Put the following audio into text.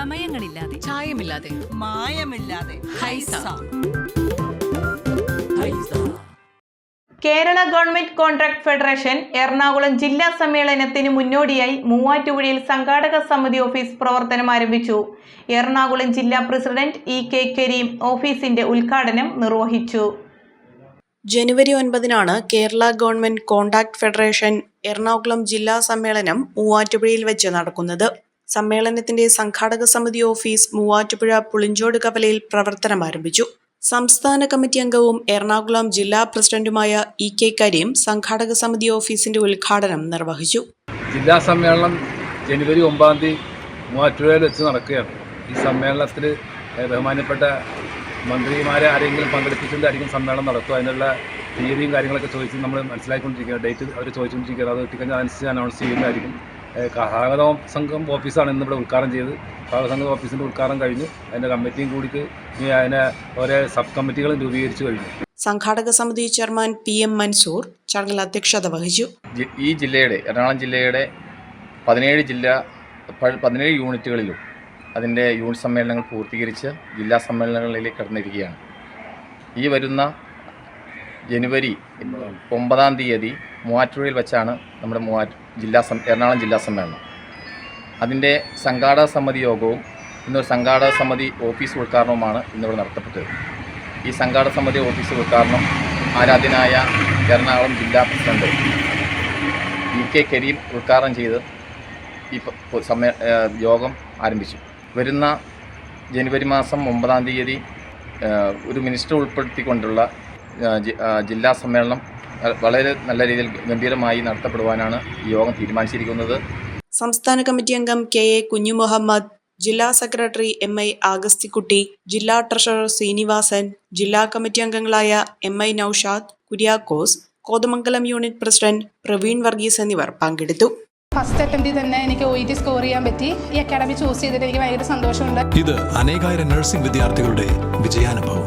ചമയങ്ങളില്ലാതെ ചായമില്ലാതെ. മായമില്ലാതെ. Haiza. Kerala government contract federation Ernakulam ജില്ലാ സമ്മേളനത്തിന് മുന്നോടിയായി മൂവാറ്റുപുഴയിൽ സംഘാടക സമിതി ഓഫീസ് പ്രവർത്തനം ആരംഭിച്ചു. എറണാകുളം ജില്ലാ പ്രസിഡന്റ് ഇ കെ കരീം ഓഫീസിന്റെ ഉദ്ഘാടനം നിർവഹിച്ചു. ജനുവരി ഒൻപതിനാണ് Kerala government contract federation Ernakulam ജില്ലാ സമ്മേളനം മൂവാറ്റുപുഴയിൽ വെച്ച് നടക്കുന്നത്. സമ്മേളനത്തിന്റെ സംഘാടക സമിതി ഓഫീസ് മൂവാറ്റുപുഴ പുളിഞ്ചോട് കവലയിൽ പ്രവർത്തനം ആരംഭിച്ചു. സംസ്ഥാന കമ്മിറ്റി അംഗവും എറണാകുളം ജില്ലാ പ്രസിഡന്റുമായ ഇ കെ കരീം സംഘാടക സമിതി ഓഫീസിന്റെ ഉദ്ഘാടനം നിർവഹിച്ചു. ജില്ലാ സമ്മേളനം ജനുവരി ഒമ്പതാം തീയതി മൂവാറ്റുപുഴയിൽ വെച്ച് നടക്കുകയാണ്. ഈ സമ്മേളനത്തിൽ ബഹുമാനപ്പെട്ട മന്ത്രിമാരെ ആരെങ്കിലും പങ്കെടുപ്പിച്ചിട്ടായിരിക്കും സമ്മേളനം നടത്തും അതിനുള്ള തീയതിയും കാര്യങ്ങളൊക്കെ ചോദിച്ച് നമ്മൾ മനസ്സിലാക്കിക്കൊണ്ടിരിക്കുക ഡേറ്റ് അവർ ചോദിച്ചുകൊണ്ടിരിക്കുന്നത് അത് കിട്ടിക്കഴിഞ്ഞാൽ അതനുസരിച്ച് അനൗൺസ് ചെയ്യുന്നതായിരിക്കും. സഹകരണ സംഘം ഓഫീസാണ് ഇന്നിവിടെ ഉദ്ഘാടനം ചെയ്തത്. സഹകരണ സംഘം ഓഫീസിന്റെ ഉദ്ഘാടനം കഴിഞ്ഞു. അതിന്റെ കമ്മിറ്റിയും കൂടിയിട്ട് ഇനി അതിനെ ഓരോ സബ് കമ്മിറ്റികളും രൂപീകരിച്ചു കഴിഞ്ഞു. സംഘാടക സമിതി ചെയർമാൻ പി എം മൻസൂർ ചടങ്ങിൽ അധ്യക്ഷത വഹിച്ചു. ഈ ജില്ലയുടെ എറണാകുളം ജില്ലയുടെ പതിനേഴ് ജില്ല പതിനേഴ് യൂണിറ്റുകളിലും അതിന്റെ യൂണിറ്റ് സമ്മേളനങ്ങൾ പൂർത്തീകരിച്ച് ജില്ലാ സമ്മേളനങ്ങളിലേക്ക് കടന്നിരിക്കുകയാണ്. ഈ വരുന്ന ജനുവരി ഒമ്പതാം തീയതി മൂവാറ്റുപുഴയിൽ വെച്ചാണ് നമ്മുടെ മൂവാ ജില്ലാ എറണാകുളം ജില്ലാ സമ്മേളനം. അതിന്റെ സംഘാടക സമിതി യോഗവും ഇന്നൊരു സംഘാടക സമിതി ഓഫീസ് ഉദ്ഘാടനവുമാണ് ഇന്നിവിടെ നടത്തപ്പെട്ടത്. ഈ സംഘാടക സമിതി ഓഫീസ് ഉദ്ഘാടനം ആരാധ്യനായ എറണാകുളം ജില്ലാ പ്രസിഡന്റ് ഇ കെ കരീം ഉദ്ഘാടനം ചെയ്ത് ഈ സമ്മേ യോഗം ആരംഭിച്ചു. വരുന്ന ജനുവരി മാസം ഒമ്പതാം തീയതി ഒരു മിനിസ്റ്റർ ഉൾപ്പെടുത്തിക്കൊണ്ടുള്ള ജില്ലാ സമ്മേളനം വളരെ നല്ല രീതിയിൽ ഗംഭീരമായി നടത്തപ്പെടുവാനാണ് ഈ യോഗം തീരുമാനിച്ചിരിക്കുന്നത്. സംസ്ഥാന കമ്മിറ്റി അംഗം കെ എ കുഞ്ഞുമുഹമ്മദ് ജില്ലാ സെക്രട്ടറി എം ഐ ആഗസ്തിക്കുട്ടി ജില്ലാ ട്രഷറർ ശ്രീനിവാസൻ ജില്ലാ കമ്മിറ്റി അംഗങ്ങളായ M I Noushad Kuriakose Kothamangalam unit president Praveen Varghese എന്നിവർ പങ്കെടുത്തു. ഫസ്റ്റ് അറ്റംപ്റ്റിൽ തന്നെ എനിക്ക് ഒ ടി സ്കോർ ചെയ്യാൻ പറ്റി. ഈ അക്കാഡമി ചൂസ് ചെയ്തിട്ട് എനിക്ക് ഭയങ്കര സന്തോഷമുണ്ട്. ഇത് അനേകായിരം നഴ്സിംഗ് വിദ്യാർത്ഥികളുടെ വിജയാനുഭവം.